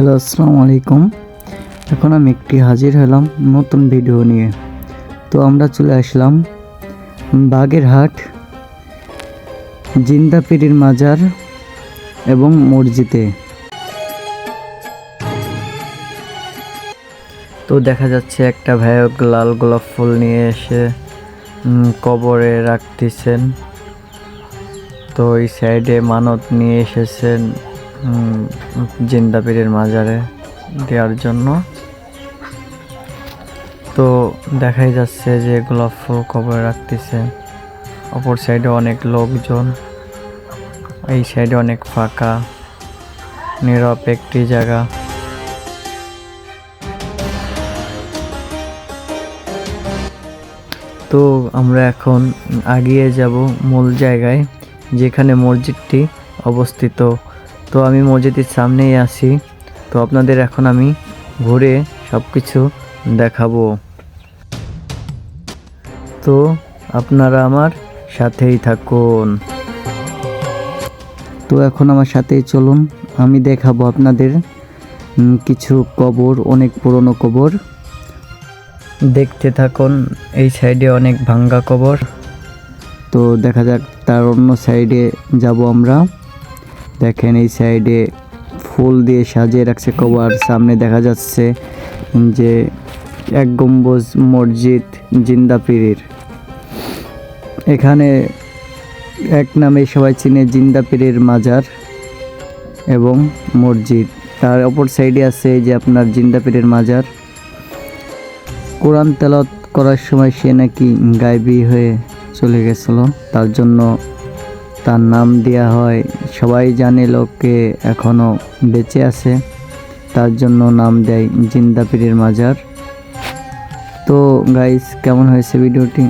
Hello, আসসালামু আলাইকুম। এখন আমি একটি হাজির হলাম নতুন ভিডিও নিয়ে। তো আমরা চলে আসলাম বাগেরহাট জিন্দা পীরের মাজার এবং মসজিদে। তো দেখা যাচ্ছে একটা ভাইয়ক লাল গোলাপ ফুল নিয়ে এসে কবরে রাখতেছেন। তো এই সাইডে মানত নিয়ে এসেছেন। জিন্দা পীরের মাজারে দেওয়ার জন্য। তো দেখাই যাচ্ছে যে গোলাপ ফুল কবরে রাখতেছে। অপর সাইডে অনেক লোকজন। এই সাইডে অনেক ফাঁকা, নীরব একটি জায়গা। তো আমরা এখন আগিয়ে যাব মূল জায়গায়, যেখানে মসজিদটি অবস্থিত। তো আমি মসজিদের সামনেই আছি। তো আপনাদের এখন আমি ঘুরে সব কিছু দেখাবো। তো আপনারা আমার সাথেই থাকুন। তো এখন আমার সাথেই চলুন। আমি দেখাবো আপনাদের কিছু কবর, অনেক পুরনো কবর। দেখতে থাকুন, এই সাইডে অনেক ভাঙ্গা কবর। তো দেখা যাক, তার অন্য সাইডে যাব আমরা। দেখেন এই সাইডে ফুল দিয়ে সাজিয়ে রাখছে কবর সামনে দেখা যাচ্ছে যে এক গম্বুজ মসজিদ জিন্দা পীরের এখানে এক নামে সবাই চিনে জিন্দা পীরের মাজার এবং মসজিদ। তার অপর সাইডে আছে যে আপনার জিন্দা পীরের মাজার। কোরআন তেলাওয়াত করার সময় সে নাকি গায়েবী হয়ে চলে গেছিল, তার জন্য তার নাম দেওয়া হয়। সবাই জানে লোককে এখনও বেঁচে আছে। তার জন্য নাম দেয় জিন্দা পীরের মাজার। তো গাইস কেমন হয়েছে ভিডিওটি